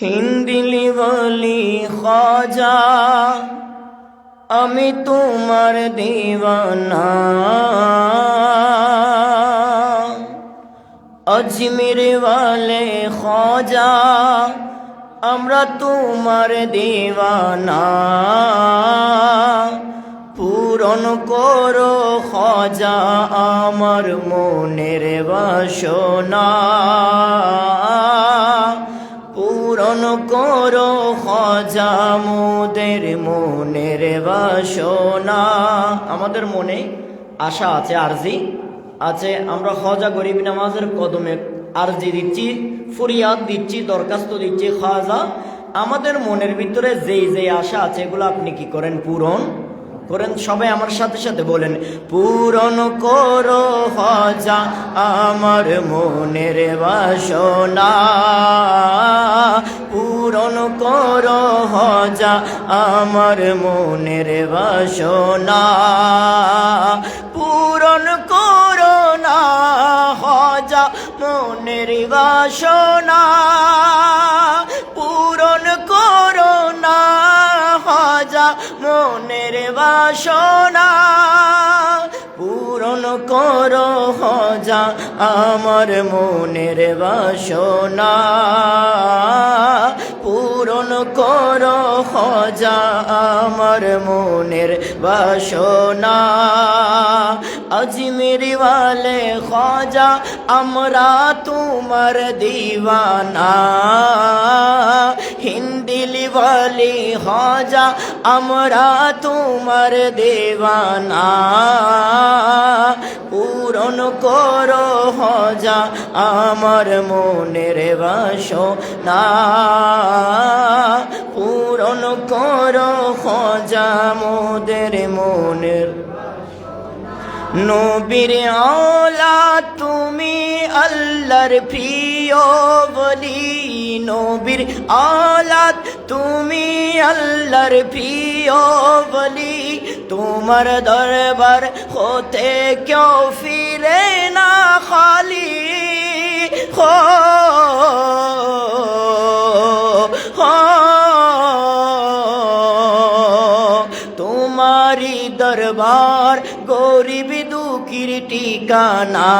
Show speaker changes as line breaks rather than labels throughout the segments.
হিন্দিলি বলি খজা, আমি তোমার দেওয়ানা। অজমির বলে খজা, আমরা তোমার দেওয়ানা। পূরণ করো খজা আমার মনের বাসনা। পূরণ করো খাজা মোদের মনের বাসনা। আমাদের মনে আশা আছে, আরজি আছে। আমরা হজা গরিব নামাজের কদমে আরজি দিচ্ছি, ফরিয়াদ দিচ্ছি, দরখাস্ত দিচ্ছি, খাজা। আমাদের মনের ভিতরে যেই যেই আশা আছে, এগুলো আপনি কি করেন? পূরণ করেন। সবাই আমার সাথে সাথে বলেন, পূরণ করো হজা আমার মনের বাসনা। করো হজা আমার মনের বাসনা। পূরণ করো না হজা মনের বাসনা। পূরণ করো না হজা মনের বাসনা। পূরণ করো হজা আমার মনের বাসনা। আমার মনের বাসনা। আজমির ওয়ালে খজা আমরা তোমার দিওয়ানা। হিন্দিলি বলি হজা আমরা তোমার দেওয়ানা। পূরণ করো হজা আমার মনের বাসনা। করো হজা মোদের মনের। নবীর আলা তুমি আল্লাহর প্রিয় বলি। নবীর আলাত তুমি আল্লাহর প্রিয় বলি। তোমার দরবার হতে কেউ ফিরে না খালি। হো গরিব দুঃখীর ঠিকানা।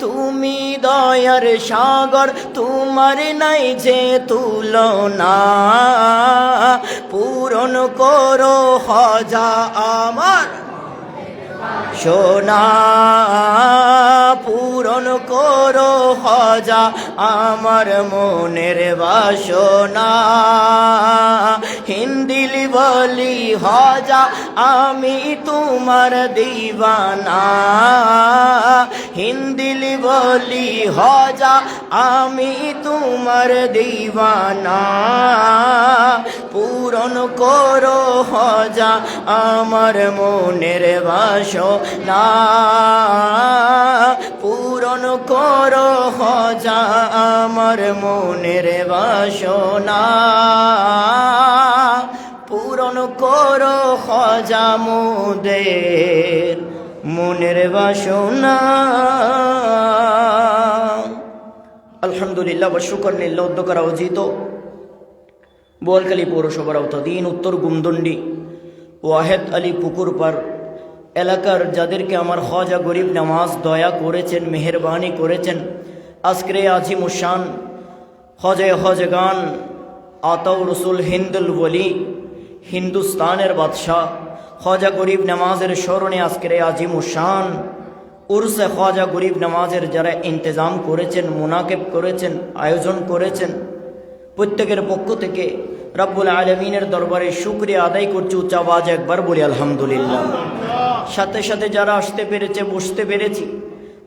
তুমি দয়ার সাগর তোমার নাই যে তুলনা। পূরণ করো হজা আমার। সোনা, পূরণ করো হজা আমার মনের বাসনা। হিন্দিলি বলি, হজা আমি তোমার দিবানা। হিন্দিলি বলি, হজা আমি তোমার দিবানা। পূরণ করো হজা আমার মনের বাসনা পূরণ করো হজা আমার মনের বাসনা। পূরণ করো হজা মোদের মনের বাসনা। আলহামদুলিল্লাহ বা শুকর নিল্লা উদ্যোগ উচিত। বোয়ালখালী পৌরসভার আওতাধীন উত্তর গুমদন্ডি, ওয়াহেদ আলী পুকুর পার এলাকার যাদেরকে আমার খজা গরিব নামাজ দয়া করেছেন, মেহরবানি করেছেন, আজকের এই আজিম উসান হজে হজগান আতাউ রসুল হিন্দুল বলি হিন্দুস্তানের বাদশাহ, খজা গরিব নামাজের স্মরণে আজকের এই আজিম উসান উর্সে খজা গরিব নামাজের যারা ইন্তজাম করেছেন, মোনাকেব করেছেন, আয়োজন করেছেন, প্রত্যেকের পক্ষ থেকে রব্বুল আলমিনের দরবারে শুক্রিয়া আদায় করছি, উচ্চ আওয়াজ একবার বলি, আলহামদুলিল্লাহ। সাথে সাথে যারা আসতে পেরেছে, বসতে পেরেছি,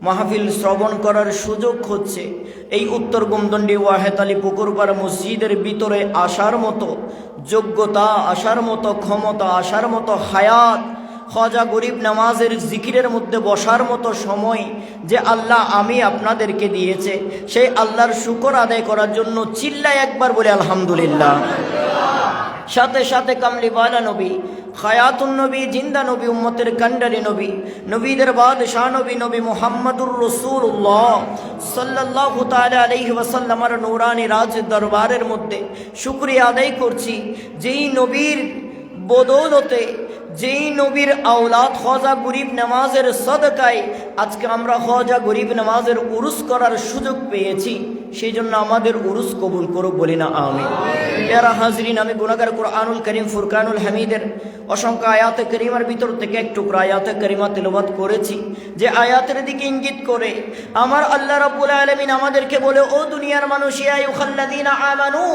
মাহফিল শ্রবণ করার সুযোগ হচ্ছে এই উত্তর গুমদণ্ডি ওয়াহেদ আলী পুকুরপাড়া মসজিদের ভিতরে আসার মতো যোগ্যতা, আসার মতো ক্ষমতা, আসার মতো হায়াত, খজা গরিব নামাজের জিকিরের মধ্যে বসার মতো সময় যে আল্লাহ আমি আপনাদেরকে দিয়েছে, সেই আল্লাহর শুকর আদায় করার জন্য চিল্লায় একবার বলে আলহামদুলিল্লাহ। সাথে সাথে কামলিওয়ালা নবী, খায়াতুন নবী, জিন্দা নবী, উম্মতের কান্ডারি নবী, নবীদের বাদ শাহ নবী নবী মোহাম্মদুর রসুল্লাহ সাল্লাহ তালা আলহি ওয়াসাল্লামার নৌরানি রাজ দরবারের মধ্যে শুক্রিয়া আদায় করছি। যেই নবীর বদৌলতে, যেই নবীর আওলাদ খজা গরিব নামাজের সদকায় আজকে আমরা খজা গরিব নামাজের উরুস করার সুযোগ পেয়েছি। সেই জন্য আমাদের উরুস কবুল করুক বলি না আমি এরা হাজরিন, আমি গুণাগার কোরআনুল করিম, ফুরকানুল হামিদের অসংখ্য আয়াতে করিমার ভিতর থেকে একটু আয়াতে করিমা তেলবাদ করেছি। যে আয়াতের দিকে ইঙ্গিত করে, আমার আল্লাহ রাব্বুল আলামিন আমাদেরকে বলে, ও দুনিয়ার মানুষ আমানু,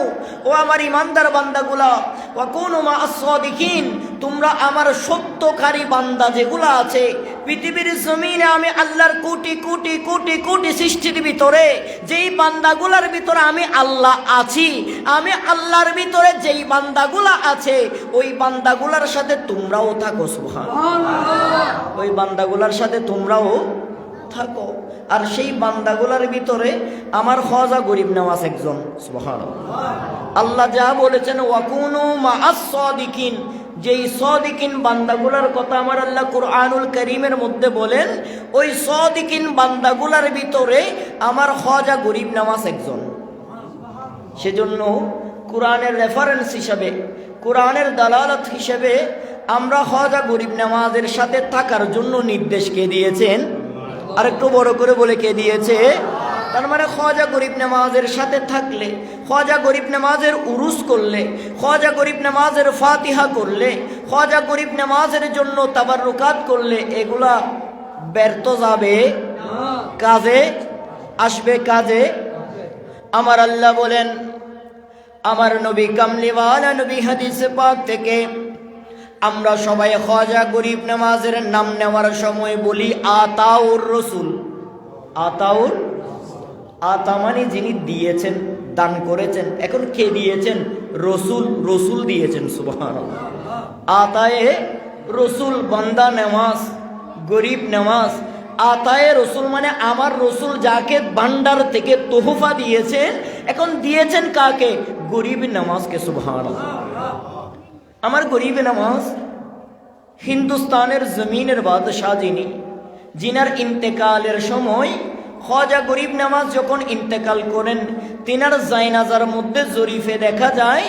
ও আমার ইমানদার বান্দাগুলা ও কুনু মা আস-সাদিকিন তোমরা আমার সত্যকারী বান্দা যেগুলা আছে পৃথিবীর জমিনে আমি আল্লাহর কোটি কোটি কোটি কোটি সৃষ্টির ভিতরে, যেই বান্দাগুলার ভিতরে আমি আল্লাহ আছি, আমি আল্লাহর ভিতরে যেই বান্দাগুলা আছে, ওই বান্দাগুলার সাথে তোমরাও থাকো সুবহান ওই বান্দাগুলার সাথে তোমরাও থাকো। আর সেই বান্দাগুলার ভিতরে আমার খজা গরিব নেওয়াজ একজন সুবহান আল্লাহ যা বলেছেন ওয়াকুনু মা আস-সাদিকিন যেই সদিকিন বান্দাগুলার কথা আমার আল্লাহ কুরআনুল করিমের মধ্যে বলেন, ওই সদিকিন বান্দাগুলার ভিতরে আমার খজা গরিব নামাজ একজন। সেজন্য কোরআনের রেফারেন্স হিসাবে, কোরআনের দালালত হিসেবে আমরা খজা গরিব নামাজের সাথে থাকার জন্য নির্দেশ কে দিয়েছেন? আর একটু বড় করে বলে কে দিয়েছে? তার মানে খজা গরিব নামাজের সাথে থাকলে খজা গরিব নামাজের উরুস করলে খজা গরিব নামাজের ফাতিহা করলে খজা গরিব নামাজের জন্য তাবাররুকাত করলে, এগুলা ব্যর্থ যাবে, কাজে আসবে, কাজে। আমার আল্লাহ বলেন, আমার নবী কামলিওয়ালা নবী হাদিস পাক থেকে আমরা সবাই খজা গরিব নামাজের নাম নেওয়ার সময় বলি আতাউর রসুল। আতাউর আতা মানে যিনি দিয়েছেন, দান করেছেন, এখন কে দিয়েছেন? রসুল রসুল দিয়েছেন সুবহান আতায়ে রসুল বান্দা নেমাজ গরিব নেমাজ আতায়ে রসুল মানে আমার রসুল যাকে বান্ডার থেকে তোহফা দিয়েছেন, এখন দিয়েছেন কাকে? গরিব নামাজকে সুবহান আমার গরিব নামাজ হিন্দুস্তানের জমিনের বাদশাহ যিনি জিনার ইন্তেকালের সময় খজা গরিব নামাজ যখন ইন্তেকাল করেন, তিনার জাইনাজার মধ্যে জরিফে দেখা যায়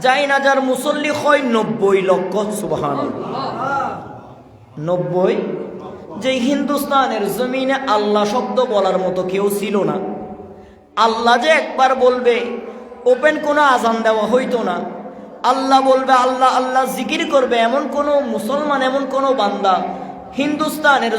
জাইনাজার মুসল্লি হয় নব্বই লক্ষ সুবহান নব্বই? যে হিন্দুস্তানের জমিনে আল্লাহ শব্দ বলার মতো কেউ ছিল না। আল্লাহ যে একবার বলবে, ওপেন কোনো আজান দেওয়া হইতো না। আল্লাহ বলবে, আল্লাহ আল্লাহ জিকির করবে এমন কোনো মুসলমান, এমন কোনো বান্দা হিন্দুস্তানের